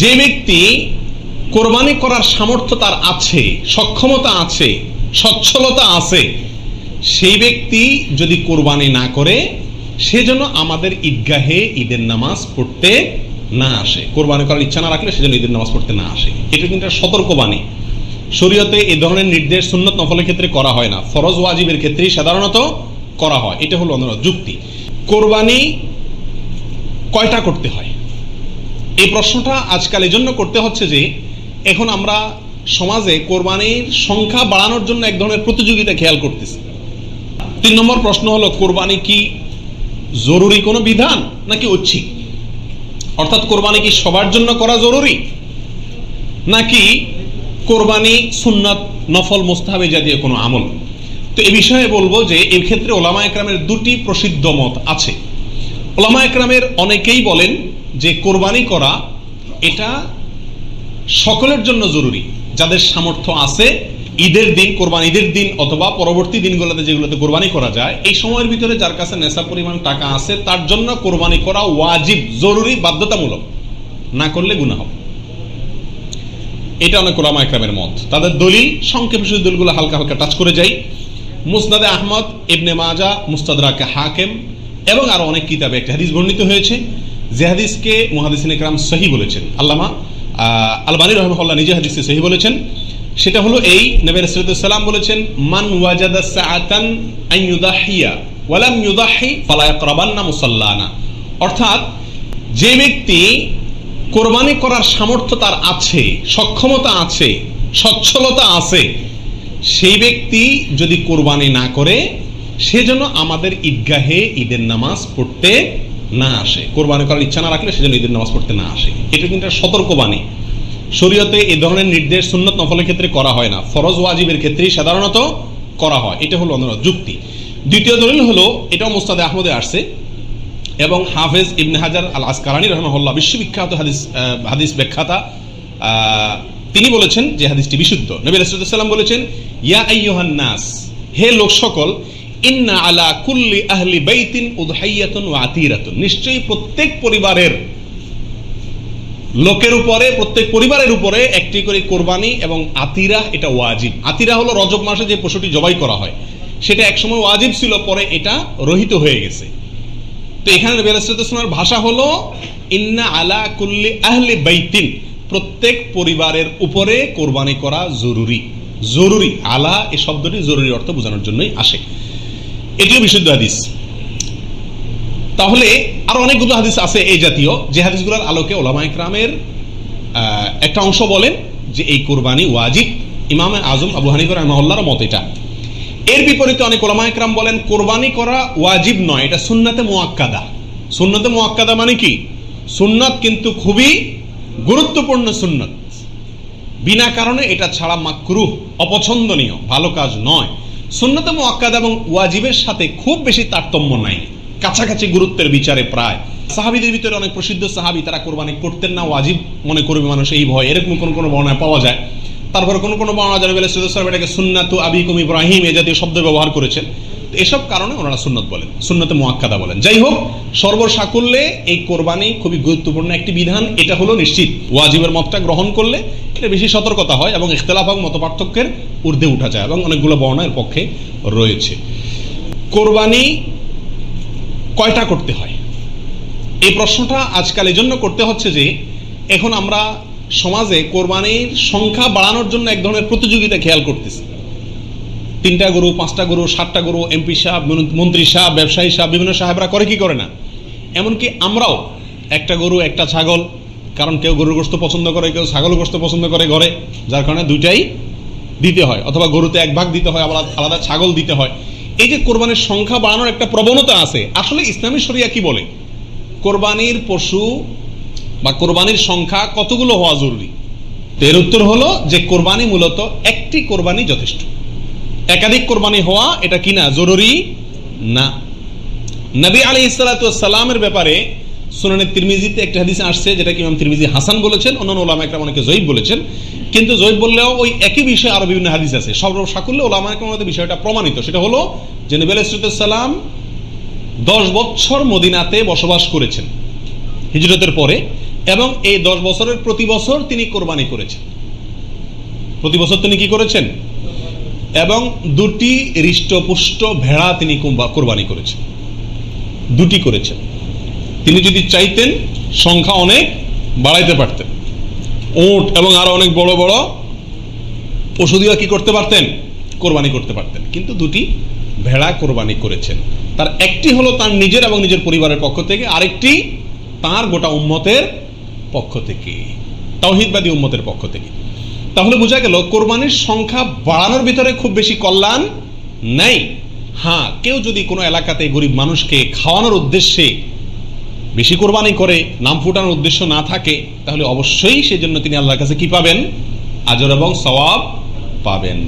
যে ব্যক্তি কোরবানি করার সামর্থ্য তার আছে, সক্ষমতা আছে, সচ্ছলতা আছে, সেই ব্যক্তি যদি কোরবানি না করে সেজন্য আমাদের ঈদগাহে ঈদের নামাজ পড়তে না আসে। কোরবানি করার ইচ্ছা না রাখলে সেজন্য ঈদের নামাজ পড়তে না আসে। এটা কিন্তু সতর্কবাণী। শরীয়তে এই ধরনের নির্দেশ সুন্নত নফলের ক্ষেত্রে করা হয় না। ফরজ ওয়াজিবের ক্ষেত্রেই সাধারণত করা হয়। এটা হলো অন্য যুক্তি। কোরবানি কয়টা করতে হয়? এই প্রশ্নটা আজকাল এই জন্য করতে হচ্ছে যে, এখন আমরা সমাজে কোরবানির সংখ্যা বাড়ানোর জন্য এক ধরনের প্রতিযোগিতা খেয়াল করতেছি। তিন নম্বর প্রশ্ন হলো, কোরবানি কি জরুরি কোনো বিধান নাকি ঐচ্ছিক? অর্থাৎ কোরবানি কি সবার জন্য করা জরুরি? নাকি কোরবানি সুন্নাত নফল মোস্তাহাবে জাতীয় কোনো আমল? তো এ বিষয়ে বলব যে এই ক্ষেত্রে ওলামা একরামের দুটি প্রসিদ্ধ মত আছে। ওলামা একরামের অনেকেই বলেন যে কোরবানি করা, এটা সকলের জন্য জরুরি। যাদের সামর্থ্য আছে, ঈদের দিন, কোরবানি ঈদের দিন অথবা পরবর্তী দিনগুলোতে যেগুলোতে কোরবানি করা যায়, এই সময়ের ভিতরে যার কাছে নেশা পরিমাণ টাকা আছে, তার জন্য কোরবানি করা ওয়াজিব, জরুরি, বাধ্যতামূলক। না করলে গুণা হবে। এটা অনেক ওলামা একরামের মত। তাদের দলিল, সংক্ষেপে শুধু দলিলগুলো হালকা হালকা টাচ করে যাই। মুসনাদে আহমদ, ইবনে মাজা মুস্তাদরাকে হাকেম এবং আরও অনেক কিতাবে একটা হাদিস বর্ণিত হয়েছে। যে হাদিসকে মুহাদিসিন একরাম সহি বলেছেন। আল্লামা আলবানী রহমহল্লা নিজে হাদিসে সহি বলেছেন। সেটা হলো এই, নবী রাসূলুল্লাহ বলেছেন, মান ওয়াজাদা সাআতান আন ইউদাহিয়া ওয়ালাম ইউদাহি ফালা ইয়াকরাবান্না মুসাল্লানা। অর্থাৎ, যে ব্যক্তি কোরবানি করার সামর্থ্য তার আছে, সক্ষমতা আছে, সচ্ছলতা আছে, সেই ব্যক্তি যদি কোরবানি না করে সেজন্য আমাদের ঈদগাহে ঈদের নামাজ পড়তে না আসে। কোরবানি করার ইচ্ছা না রাখলে সেজন্য ঈদের নামাজ পড়তে না আসে। এটা কিন্তু সতর্কবাণী। শরীয়তে এই ধরনের নির্দেশ সুন্নত নফলের ক্ষেত্রে করা হয় না। ফরজ ওয়াজিবের ক্ষেত্রে সাধারণত করা হয়। এটা হলো অন্য যুক্তি। দ্বিতীয় দলিল হলো, এটাও মুস্তাদে আহমদে আসছে। এবং হাফেজ ইবনে হাজার আল আসকালানি রহমহল্লা বিশ্ববিখ্যাত হাদিস হাদিস ব্যাখ্যাতা তিনি বলেছেন যে হাদিসটি বিশুদ্ধ। নবী রাসূলুল্লাহ বলেছেন, ইয়া আইয়ুহান নাস, হে লোক সকল নিশ্চয়ই প্রত্যেক পরিবারের লোকের উপরে, প্রত্যেক পরিবারের উপরে একটি করে কোরবানি এবং আতিরা এটা ওয়াজিব। আতিরা হলো রজব মাসে যে পশুটি জবাই করা হয়। সেটা একসময় ওয়াজিব ছিল, পরে এটা রহিত হয়ে গেছে। তো এখানে ভাষা হলো, ইন্না আলা কুল্লি আহলি বাইতিন। প্রত্যেক পরিবারের উপরে কোরবানি করা জরুরি। জরুরি। আলা এই শব্দটি জরুরি অর্থ বোঝানোর জন্যই আসে। এটিও বিশুদ্ধ হাদিস। তাহলে আরও অনেকগুলো হাদিস আছে এই জাতীয়। যে হাদিসগুলোর আলোকে ওলামা ইকরামের একটা অংশ বলেন যে এই কোরবানি ওয়াজিব। ইমাম আজম আবু হানিফর রহমাল্লাহর মত এটা। এর বিপরীতে অনেক ওলামা ইকরাম বলেন, কোরবানি করা ওয়াজিব নয়, এটা সুন্নাতে মোয়াক্কাদা সুন্নাতে মোয়াক্কাদা মানে কি? সুন্নাত কিন্তু খুবই গুরুত্বপূর্ণ সুন্নাত। বিনা কারণে এটা ছাড়া মাকরুহ, অপছন্দনীয়, ভালো কাজ নয়। সুন্নতে মোয়াক্কাদ এবং ওয়াজিবের সাথে খুব বেশি তারতম্য নাই। কাছাকাছি গুরুত্বের বিচারে প্রায়। সাহাবিদের ভিতরে অনেক প্রসিদ্ধ সাহাবি, তারা কোরবানি করতেন না, ওয়াজিব মনে করবে মানুষ এই ভয়। এরকম কোনো কোনো বর্ণায় পাওয়া যায়। তারপরে কোনো কোনো বর্ণনা জানাবে এটাকে সুন্নাতু আবিকুম ইব্রাহিম, এ জাতীয় শব্দ ব্যবহার করেছেন। এসব কারণে ওনারা সুন্নত বলেন, সুন্নতে মোয়াক্কাদা বলেন। যাই হোক সর্বসাকুল্যে এই কোরবানি খুবই গুরুত্বপূর্ণ একটি বিধান, এটা হলো নিশ্চিত। ওয়াজিবের মতটা গ্রহণ করলে এটা বেশি সতর্কতা হয় এবং ইখতলাফ এবং মত পার্থক্যের ঊর্ধ্বে উঠা যায় এবং অনেকগুলো বর্ণের পক্ষে রয়েছে। কোরবানি কয়টা করতে হয়? এই প্রশ্নটা আজকাল এই জন্য করতে হচ্ছে যে, এখন আমরা সমাজে কোরবানির সংখ্যা বাড়ানোর জন্য এক ধরনের প্রতিযোগিতা খেয়াল করতেছি। তিনটা গরু, পাঁচটা গরু, সাতটা গরু এমপি সাহেব মন্ত্রী সাহেব, ব্যবসায়ী সাহেব, বিভিন্ন সাহেবরা করে কি করে না? এমনকি আমরাও একটা গরু, একটা ছাগল, কারণ কেউ গরুর গোস্ত পছন্দ করে, কেউ ছাগল গোস্ত পছন্দ করে ঘরে, যার কারণে দুইটাই দিতে হয়, অথবা গরুতে এক ভাগ দিতে হয়, আবার আলাদা ছাগল দিতে হয়। এই যে কোরবানির সংখ্যা বাড়ানোর একটা প্রবণতা আছে, আসলে ইসলামী শরিয়া কি বলে? কোরবানির পশু বা কোরবানির সংখ্যা কতগুলো হওয়া জরুরি? এর উত্তর হলো যে কোরবানি মূলত একটি কোরবানি যথেষ্ট। একাধিক কোরবানি হওয়া এটা কিনা জরুরি? না। নবী আলী সালামের ব্যাপারে সুনানে তিরমিজিতে একটা হাদিস আসছে যেটা কি ইমাম তিরমিজি হাসান বলেছেন, অন্যান্য ওলামা একরাম অনেকে জয়ীব বলেছেন। কিন্তু জয়ীব বললেও ওই একই বিষয়ে আরও বিভিন্ন হাদিস আছে। সব সাকুল্যে ওলামা একরাম বিষয়টা প্রমাণিত। সেটা হলো যে নবী আলী সালাম দশ বছর মদিনাতে বসবাস করেছেন হিজরতের পরে, এবং এই দশ বছরের প্রতি বছর তিনি কোরবানি করেছেন। প্রতি বছর তিনি কি করেছেন? এবং দুটি হৃষ্টপুষ্ট ভেড়া তিনি কোরবানি করেছেন। দুটি করেছেন। তিনি যদি চাইতেন, সংখ্যা অনেক বাড়াইতে পারতেন। ওট এবং আরও অনেক বড় বড় দিয়ে কি করতে পারতেন? কোরবানি করতে পারতেন। কিন্তু দুটি ভেড়া কোরবানি করেছেন। তার একটি হলো তার নিজের এবং নিজের পরিবারের পক্ষ থেকে, আরেকটি তার গোটা উম্মতের পক্ষ থেকে, তাওহিদবাদী উম্মতের পক্ষ থেকে। তাহলে বোঝা গেল কোরবানির সংখ্যা বাড়ানোর ভিতরে খুব বেশি কল্যাণ নেই। হ্যাঁ কেউ যদি কোনো এলাকাতে গরিব মানুষকে খাওয়ানোর উদ্দেশ্যে বেশি কোরবানি করে, নাম ফুটানোর উদ্দেশ্য না থাকে, তাহলে অবশ্যই সেজন্য তিনি আল্লাহর কাছে কি পাবেন? আজর এবং সওয়াব পাবেন।